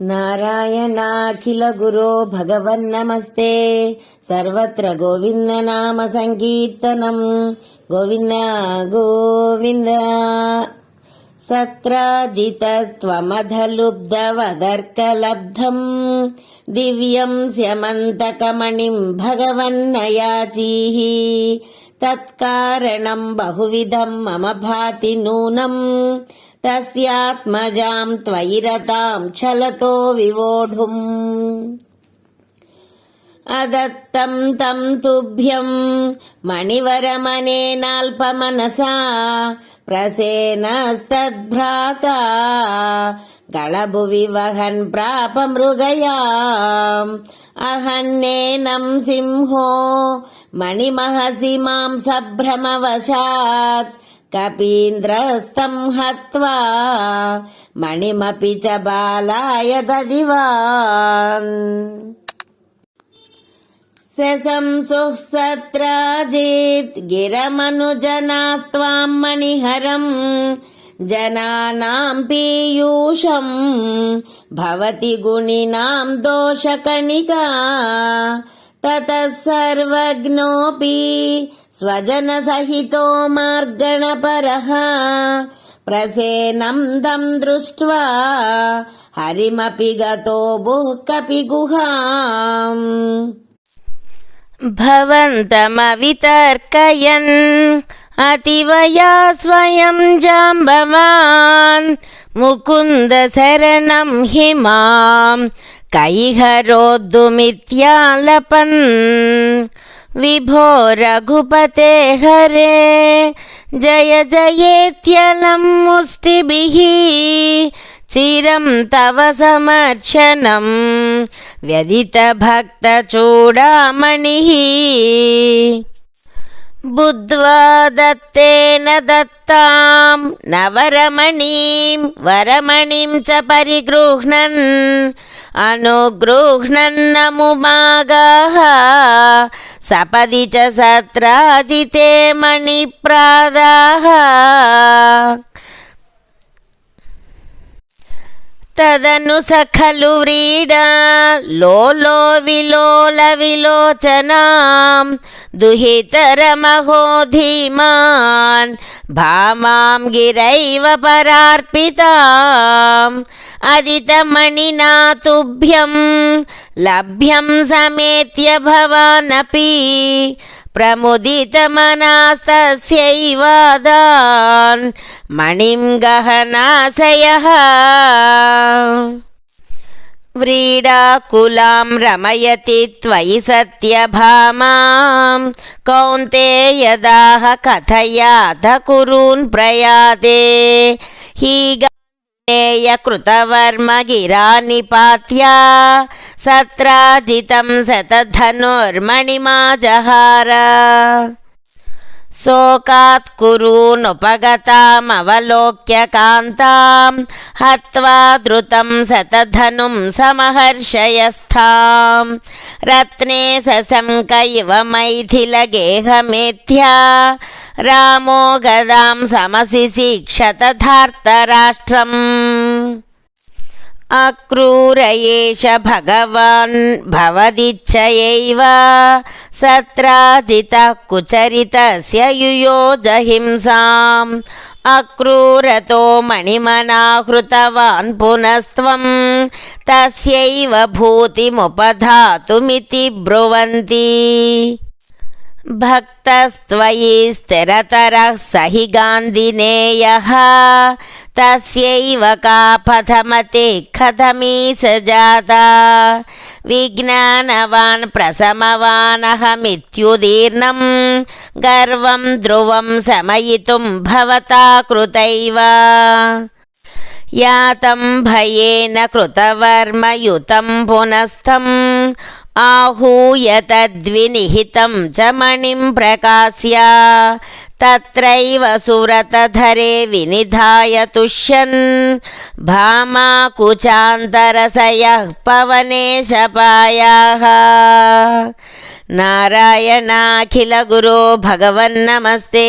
నారాయణాఖిల గురో భగవన్ నమస్తే. సర్వత్ర గోవింద నామ సంకీర్తనం. గోవింద గోవింద. సత్రాజితస్త్వమధలుబ్ధవదర్కలబ్ధం. దివ్యం స్యమంతకమణిం భగవన్నయాచీః తత్కారణం బహువిధం మమ భాతి నూనం. తస్యాత్మజాం త్వయి రతాం ఛలతో వివోఢుम् అదత్తం తం తుభ్యం మణివరమనేనాల్పమనసా ప్రసేనస్తద్భ్రాత గళభువి వహన్ ప్రాప మృగయాం అహన్నేనం సింహో మణిమహసి మాం సభ్రమవశాత్ కపీంద్రస్తం హత్వా మణిమపి చ బాలాయ దదివాన్. శశంసుః సత్రాజిత్ గిరమనుజనాస్త్వాం మణిహరం జనానాం పీయూషం భవతి గుణినాం దోషకణికా తతः సర్వజ్ఞోऽపి स्वजनसहितो मार्गणपरः मार्गण दम् दृष्ट्वा हरिमपि गतो भुः कपि गुहा भवन्तमवितर्कयन् अतिवया स्वयम् जाम्बवान् मुकुन्दशरणम् हि माम् कैहरोद्धुमित्यालपन् विभो रघुपते हरे जय जयेत्यलं मुष्टिभिः चिरं तव समर्शनं व्यदितभक्तचूडामणिः बुद्ध्वा दत्तेन दत्तां नवरमणीं वरमणिं च परिगृह्णन् अनुगृह्णन्नमुमागाः सपदि च सत्राजिते मणिप्रादाः తదను సఖలు వ్రీడా లోలో విలోల విలోచనాం. దుహితరమహో ధీమాన్ భామాం గిరైవ పరార్పితాం. అదితమణినా తుభ్యం లభ్యం సమేత్య భవానపి. ప్రముదితమనాస్తస్యైవాదాన్ మణిం గహనాశయः వ్రీడాకులాం రమయతి త్వయి సత్యభామాం కౌంతేయదాహ కథయాథ కురూన్ ప్రయాతే హీగేయ కృతవర్మ గిరా నిపాత్య సత్రాజితం శతధనుర్మణిమాజహార. శోకాత్ కురూనుపగతామవలోక్య కాంతాం హత్వా ధృతం శతధనుం సమహర్షయస్థాం. రత్నే సశంక ఇవ మైథిలగేహమేథ్యా రామో గదాం సమశిశిక్షతధార్తరాష్ట్రం అక్రూర ఏష భగవాన్ భవదిచ్చయైవ సత్రాజిత కుచరితస్య యుయోజహింసాం. అక్రూరతో మణిమనాహృతవాన్ పునస్త్వం తస్యైవ భూతిముపధాతుమితి బ్రువంతి. భక్తస్త్వయి స్థిరతరः సహి గాంధినేయः తస్యైవ కా పథమతే కథమీశ జాతా విజ్ఞానవాన్ ప్రసమవానహమిత్యుదీర్ణం గర్వం ధ్రువం శమయితుం భవతా కృతైవ యాతం భయేన కృతవర్మయుతం పునస్థం आहूय तद्विनिहितं च मणिं प्रकाश्य तत्रैव सुरतधरे विनिधाय तुष्यन् भामाकुचान्तरसयः पवनेशपायाः नारायणाखिलगुरो भगवन्नमस्ते